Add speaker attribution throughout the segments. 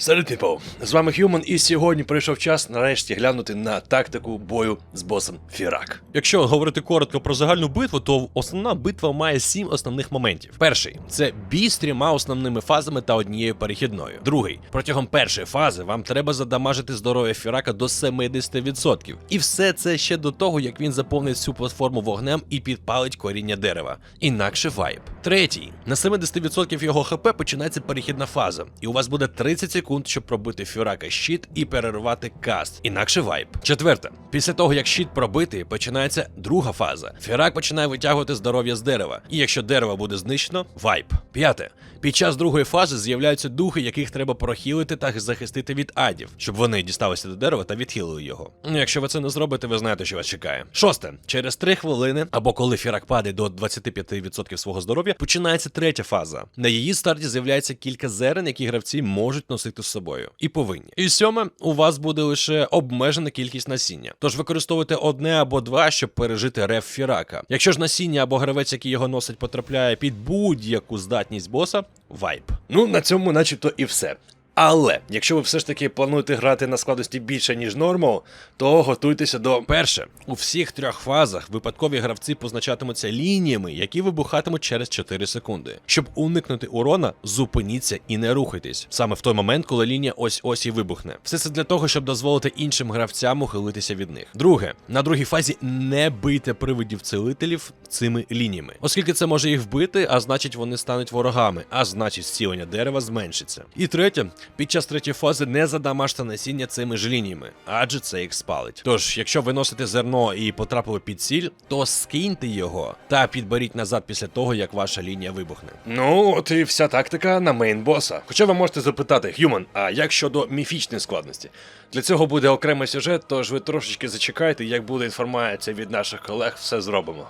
Speaker 1: Салют, people! З вами Human, і сьогодні прийшов час нарешті глянути на тактику бою з босом Фірак.
Speaker 2: Якщо говорити коротко про загальну битву, то основна битва має сім основних моментів. Перший це бій з трьома основними фазами та однією перехідною. Другий протягом першої фази вам треба задамажити здоров'я Фірака до 70%. І все це ще до того, як він заповнить всю платформу вогнем і підпалить коріння дерева. Інакше вайб. Третій на 70% його ХП починається перехідна фаза, і у вас буде 30 секунд, щоб пробити Фюрака щит і перервати каст. Інакше вайб. Четверте, після того як щит пробитий, починається друга фаза. Фюрак починає витягувати здоров'я з дерева. І якщо дерево буде знищено, вайб. П'яте. Під час другої фази з'являються духи, яких треба прохилити та захистити від адів, щоб вони дісталися до дерева та відхилили його. Якщо ви це не зробите, ви знаєте, що вас чекає. Шосте. Через 3 хвилини, або коли фірак падає до 25% свого здоров'я, починається третя фаза. На її старті з'являється кілька зерен, які гравці можуть носити з собою. І повинні. І сьоме, у вас буде лише обмежена кількість насіння. Тож використовуйте одне або два, щоб пережити реф фірака. Якщо ж насіння або гравець, який його носить, потрапляє під будь-яку здатність боса, вайп.
Speaker 1: Ну, на цьому начебто і все. Але якщо ви все ж таки плануєте грати на складності більше, ніж нормал, то готуйтеся до
Speaker 2: Перше, у всіх трьох фазах випадкові гравці позначатимуться лініями, які вибухатимуть через 4 секунди. Щоб уникнути урона, зупиніться і не рухайтесь саме в той момент, коли лінія ось ось і вибухне. Все це для того, щоб дозволити іншим гравцям ухилитися від них. Друге, на другій фазі не бийте привидів целителів цими лініями, оскільки це може їх вбити, а значить вони стануть ворогами, а значить зцілення дерева зменшиться. І третє, під час третьої фази не задамажте насіння цими ж лініями, адже це їх спалить. Тож, якщо ви носите зерно і потрапили під ціль, то скиньте його та підберіть назад після того, як ваша лінія вибухне.
Speaker 1: Ну, от і вся тактика на мейн боса. Хоча ви можете запитати, Human, а як щодо міфічної складності? Для цього буде окремий сюжет, тож ви трошечки зачекайте, як буде інформація від наших колег, все зробимо.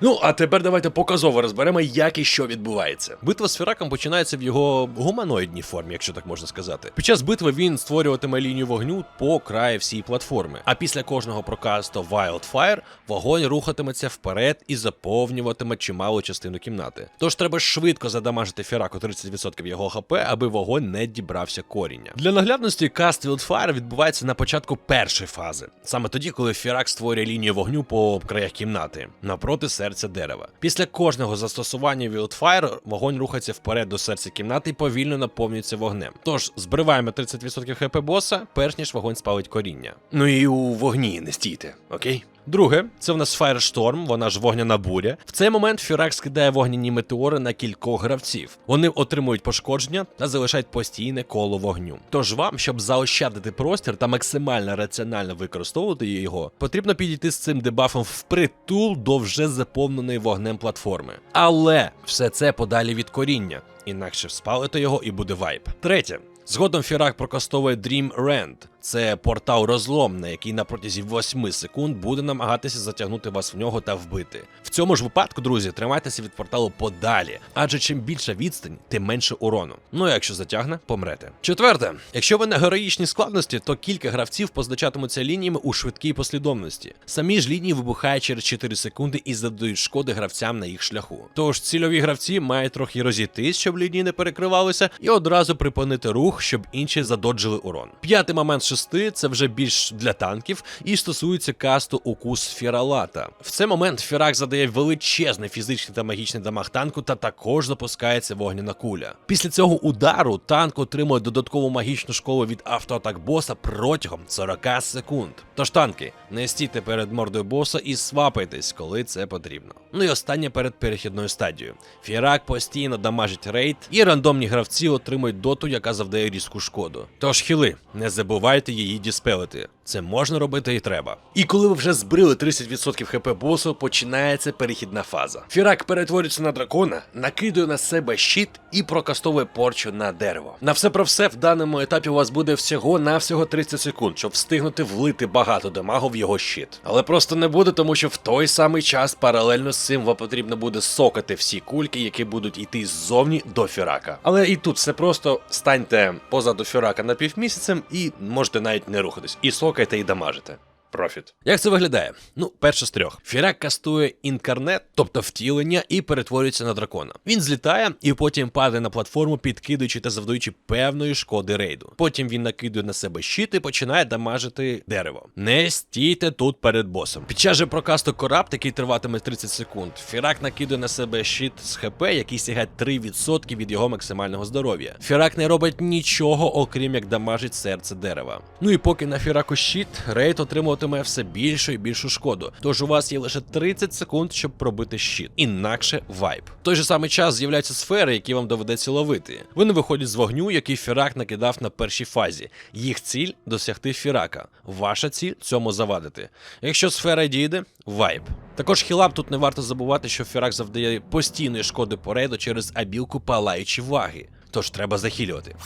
Speaker 1: Ну, а тепер давайте показово розберемо, як і що відбувається.
Speaker 2: Битва з Фіраком починається в його гуманоїдній формі, якщо так можна сказати. Під час битви він створюватиме лінію вогню по краї всієї платформи. А після кожного прокасту Wildfire вогонь рухатиметься вперед і заповнюватиме чималу частину кімнати. Тож треба швидко задамажити Фіраку 30% його ХП, аби вогонь не дібрався коріння. Для наглядності каст Wildfire відбувається на початку першої фази, саме тоді, коли Фірак створює лінію вогню по краях кімнати напроти серця дерева. Після кожного застосування Wildfire вогонь рухається вперед до серця кімнати і повільно наповнюється вогнем. Тож збриваємо 30% хп боса, перш ніж вогонь спалить коріння.
Speaker 1: Ну і у вогні не стійте, окей?
Speaker 2: Друге, це в нас Firestorm, вона ж вогняна буря. В цей момент Фюрак скидає вогняні метеори на кількох гравців. Вони отримують пошкодження та залишають постійне коло вогню. Тож вам, щоб заощадити простір та максимально раціонально використовувати його, потрібно підійти з цим дебафом впритул до вже заповненої вогнем платформи. Але все це подалі від коріння, інакше спалите його і буде вайп. Третє. Згодом Фірак прокастовує Dream Rend. Це портал розлом, на який на протязі 8 секунд буде намагатися затягнути вас в нього та вбити. В цьому ж випадку, друзі, тримайтеся від порталу подалі, адже чим більша відстань, тим менше урону. Ну а якщо затягне, помрете. Четверте, якщо ви на героїчній складності, то кілька гравців позначатимуться лініями у швидкій послідовності. Самі ж лінії вибухають через 4 секунди і задають шкоди гравцям на їх шляху. Тож цільові гравці мають трохи розійтись, щоб лінії не перекривалися, і одразу припинити рух, щоб інші задоджили урон. П'ятий момент шести це вже більш для танків і стосується касту укус Фіралата. В цей момент Фірак задає величезний фізичний та магічний дамаг танку, та також запускається вогняна куля. Після цього удару танк отримує додаткову магічну школу від автоатак боса протягом 40 секунд. Тож танки, не стійте перед мордою боса і свапайтесь, коли це потрібно. Ну і останнє перед перехідною стадією. Фірак постійно дамажить рейд, і рандомні гравці отримують доту, яка завдає різку шкоду. Тож хіли, не забувайте її діспелити. Це можна робити і треба.
Speaker 1: І коли ви вже збрили 30% хп босу, починається перехідна фаза. Фірак перетворюється на дракона, накидує на себе щит і прокастовує порчу на дерево. На все про все в даному етапі у вас буде всього навсього 30 секунд, щоб встигнути влити багато дамагу в його щит. Але просто не буде, тому що в той самий час паралельно з цим вам потрібно буде сокати всі кульки, які будуть йти ззовні до Фірака. Але і тут все просто станьте позаду Фірака на півмісяцем і можете навіть не рухатись. І сокайте і дамажите. Профіт.
Speaker 2: Як це виглядає? Ну, перше з трьох. Фірак кастує інкарнет, тобто втілення, і перетворюється на дракона. Він злітає і потім падає на платформу, підкидуючи та завдаючи певної шкоди рейду. Потім він накидує на себе щит і починає дамажити дерево. Не стійте тут перед босом. Під час же прокасту корабт, який триватиме 30 секунд, Фірак накидує на себе щит з ХП, який сягає 3% від його максимального здоров'я. Фірак не робить нічого, окрім як дамажить серце дерева. Ну і поки на Фіраку щит, рейд отримуватиме все більшу і більшу шкоду. Тож у вас є лише 30 секунд, щоб пробити щит. Інакше вайп. В той же самий час з'являються сфери, які вам доведеться ловити. Вони виходять з вогню, який Фірак накидав на першій фазі. Їх ціль досягти Фірака. Ваша ціль цьому завадити. Якщо сфера дійде, вайп. Також хілам тут не варто забувати, що Фірак завдає постійної шкоди по рейду через абілку палаючі ваги. Тож треба захилювати.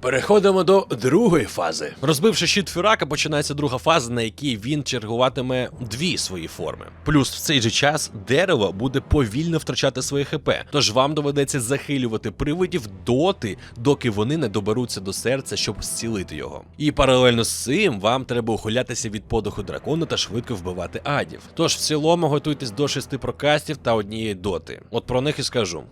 Speaker 1: Переходимо до другої фази.
Speaker 2: Розбивши щит Фюрака, починається друга фаза, на якій він чергуватиме дві свої форми. Плюс в цей же час дерево буде повільно втрачати своє ХП, тож вам доведеться захилювати привидів доти, доки вони не доберуться до серця, щоб зцілити його. І паралельно з цим вам треба ухилятися від подуху дракона та швидко вбивати адів. Тож в цілому готуйтесь до шести прокастів та однієї доти. От про них і скажу.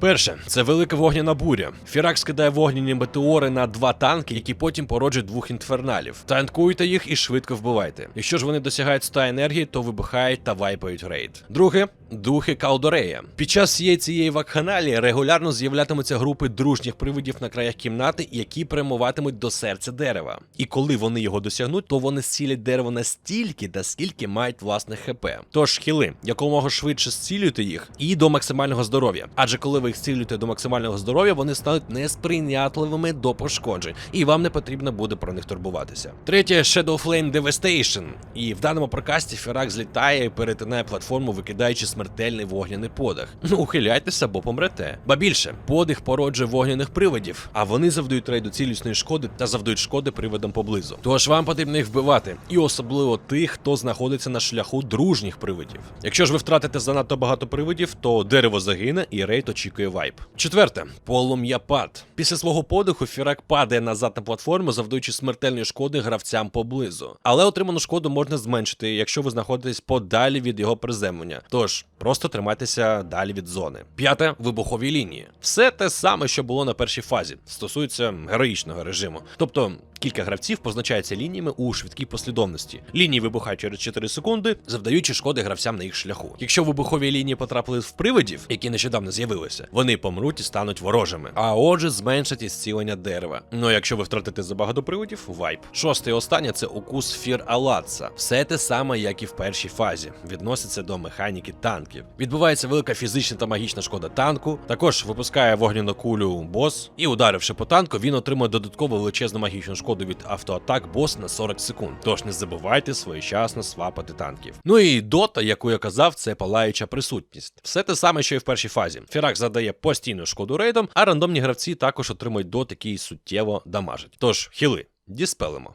Speaker 2: Перше, це велика вогняна буря. Фірак скидає вогняні метеори на два танки, які потім породжують двох інферналів. Танкуйте їх і швидко вбивайте. Якщо ж вони досягають 100 енергії, то вибухають та вайпають рейд. Друге, духи Калдорея. Під час всієї цієї вакханалії регулярно з'являтимуться групи дружніх привидів на краях кімнати, які прямуватимуть до серця дерева. І коли вони його досягнуть, то вони зцілять дерево настільки, наскільки мають власне ХП. Тож хіли, якомога швидше зцілюйте їх і до максимального здоров'я. Адже коли ви їх зцілюєте до максимального здоров'я, вони стануть несприйнятливими до пошкоджень, і вам не потрібно буде про них турбуватися. Третє Shadow Flame Devastation. І в даному прокасті Фірак злітає і перетинає платформу, викидаючи смертельний вогняний подих. Ну, ухиляйтеся або помрете. Ба більше, подих породжує вогняних привидів, а вони завдають рейду цілісної шкоди та завдають шкоди привидам поблизу. Тож вам потрібно їх вбивати, і особливо тих, хто знаходиться на шляху дружніх привидів. Якщо ж ви втратите занадто багато привидів, то дерево загине і рейд очікує вайп. Четверте, полум'япад. Після свого подиху Фірак падає назад на платформу, завдаючи смертельної шкоди гравцям поблизу. Але отриману шкоду можна зменшити, якщо ви знаходитесь подалі від його приземлення. Тож просто тримайтеся далі від зони. П'яте вибухові лінії. Все те саме, що було на першій фазі, стосується героїчного режиму. Тобто кілька гравців позначаються лініями у швидкій послідовності. Лінії вибухають через 4 секунди, завдаючи шкоди гравцям на їх шляху. Якщо вибухові лінії потрапили в привидів, які нещодавно з'явилися, вони помруть і стануть ворожими. А отже, зменшать і зцілення дерева. Ну а якщо ви втратите забагато привидів, вайп. Шосте і останнє це укус фір Алатса. Все те саме, як і в першій фазі. Відноситься до механіки танків. Відбувається велика фізична та магічна шкода танку. Також випускає вогняну кулю бос, і ударивши по танку, він отримує додаткову величезну магічну шкоду від автоатак бос на 40 секунд. Тож не забувайте своєчасно свапати танків. Ну і дота, яку я казав, це палаюча присутність. Все те саме, що і в першій фазі. Фірак задає постійну шкоду рейдом, а рандомні гравці також отримують дот, який суттєво дамажить. Тож, хіли. Діспелимо.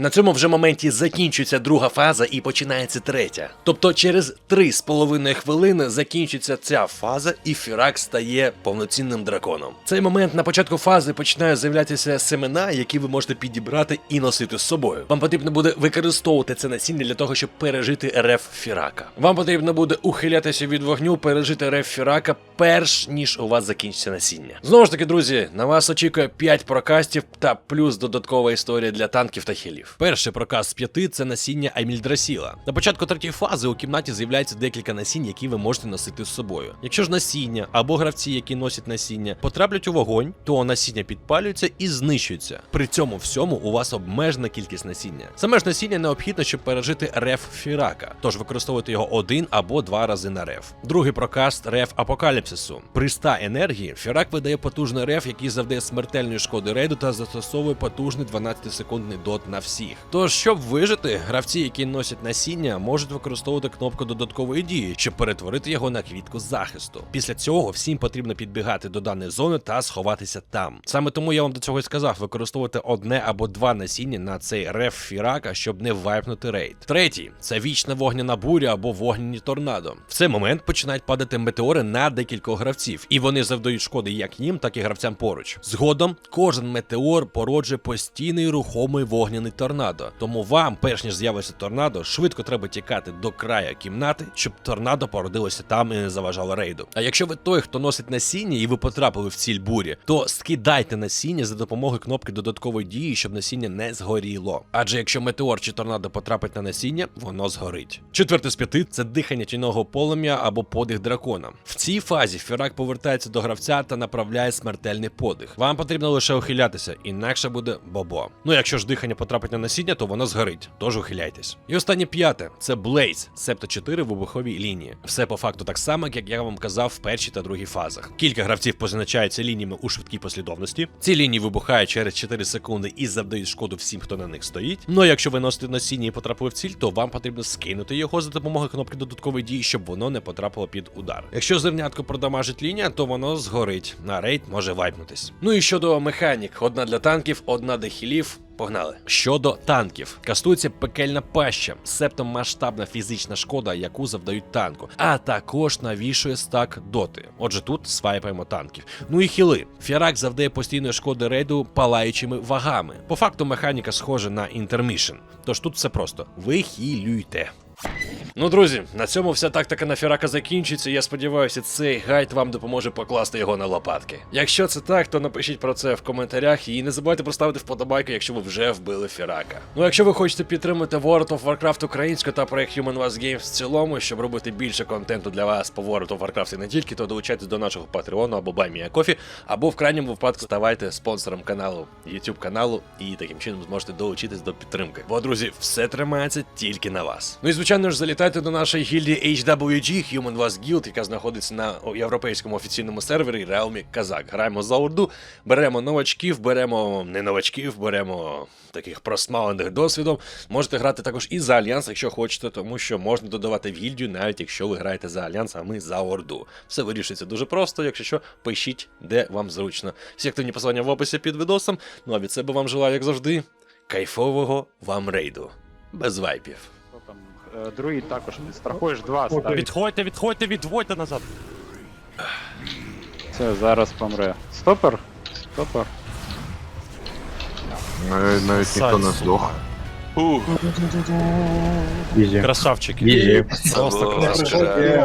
Speaker 1: На цьому вже моменті закінчується друга фаза і починається третя. Тобто через 3,5 хвилини закінчується ця фаза, і Фірак стає повноцінним драконом. Цей момент на початку фази починають з'являтися семена, які ви можете підібрати і носити з собою. Вам потрібно буде використовувати це насіння для того, щоб пережити реф Фірака. Вам потрібно буде ухилятися від вогню, пережити реф Фірака, перш ніж у вас закінчиться насіння. Знову ж таки, друзі, на вас очікує 5 прокастів та плюс додаткова історія для танків та хілів.
Speaker 2: Перший проказ з п'яти це насіння Амільдрасіла. На початку третьої фази у кімнаті з'являється декілька насінь, які ви можете носити з собою. Якщо ж насіння або гравці, які носять насіння, потраплять у вогонь, то насіння підпалюється і знищується. При цьому всьому у вас обмежена кількість насіння. Саме ж насіння необхідно, щоб пережити реф Фірака, тож використовуйте його один або два рази на реф. Другий прокаст реф Апокаліпсису. При 100 енергії Фірак видає потужний реф, який завдає смертельної шкоди рейду та застосовує потужний 12-секундний дот на всіх. Тож, щоб вижити, гравці, які носять насіння, можуть використовувати кнопку додаткової дії, щоб перетворити його на квітку захисту. Після цього всім потрібно підбігати до даної зони та сховатися там. Саме тому я вам до цього і сказав: використовувати одне або два насіння на цей реф Фірака, щоб не вайпнути рейд. Третій це вічна вогняна буря або вогняні торнадо. В цей момент починають падати метеори на декількох гравців, і вони завдають шкоди як їм, так і гравцям поруч. Згодом кожен метеор породжує постійний рухомий вогняний торнадо. Тому вам, перш ніж з'явиться торнадо, швидко треба тікати до краю кімнати, щоб торнадо породилося там і не заважало рейду. А якщо ви той, хто носить насіння, і ви потрапили в ціль бурі, то скидайте насіння за допомогою кнопки додаткової дії, щоб насіння не згоріло. Адже якщо метеор чи торнадо потрапить на насіння, воно згорить. Четверте з п'яти це дихання тінного полум'я або подих дракона. В цій фазі Фірак повертається до гравця та направляє смертельний подих. Вам потрібно лише ухилятися, інакше буде бобо. Ну якщо ж дихання потрапить на насіння, то воно згорить, тож ухиляйтесь. І останнє п'яте це Blaze, себто 4 вибухові лінії. Все по факту так само, як я вам казав в першій та другій фазах. Кілька гравців позначаються лініями у швидкій послідовності. Ці лінії вибухають через 4 секунди і завдають шкоду всім, хто на них стоїть. Ну а якщо ви носите насіння і потрапили в ціль, то вам потрібно скинути його за допомогою кнопки додаткової дії, щоб воно не потрапило під удар. Якщо зернятко продамажить лінія, то воно згорить. На рейд може вайпнутись. Ну і щодо механік: одна для танків, одна для хілів. Погнали. Щодо танків, кастується пекельна паща, септом масштабна фізична шкода, яку завдають танку, а також навішує стак доти. Отже, тут свайпаємо танків. Ну і хіли. Фірак завдає постійної шкоди рейду палаючими вагами. По факту механіка схожа на інтермішн. Тож тут все просто: ви хілюйте. Ну, друзі, на цьому вся тактика на Фірака закінчиться. Я сподіваюся, цей гайд вам допоможе покласти його на лопатки. Якщо це так, то напишіть про це в коментарях і не забувайте поставити вподобайку, якщо ви вже вбили Фірака. Ну, якщо ви хочете підтримати World of Warcraft українською та проект Human Was Games в цілому, щоб робити більше контенту для вас по World of Warcraft і не тільки, то долучайтесь до нашого Патреону або BuyMeACoffee, або в крайньому випадку ставайте спонсором каналу, YouTube каналу, і таким чином зможете долучитись до підтримки. Бо, друзі, все тримається тільки на вас. Ну і звичайно ж, залітайте до нашої гільдії HWG Human Was Guild, яка знаходиться на європейському офіційному сервері Realme Kazak. Граємо за орду, беремо новачків, беремо не новачків, беремо таких просмалених досвідом. Можете грати також і за альянс, якщо хочете, тому що можна додавати в гільдію, навіть якщо ви граєте за альянс, а ми за орду. Все вирішується дуже просто. Якщо що, пишіть, де вам зручно. Всі активні посилання в описі під відосом. Ну а від себе вам желаю, як завжди, кайфового вам рейду. Без вайпів.
Speaker 3: Е, Друїд також підстрахуєш два стати.
Speaker 4: Відходьте, відходьте, відводьте назад.
Speaker 3: Це зараз помре. Стопер? Стопер.
Speaker 5: Навіть, навіть ніхто не здох.
Speaker 4: Красавчики. Просто красавчики.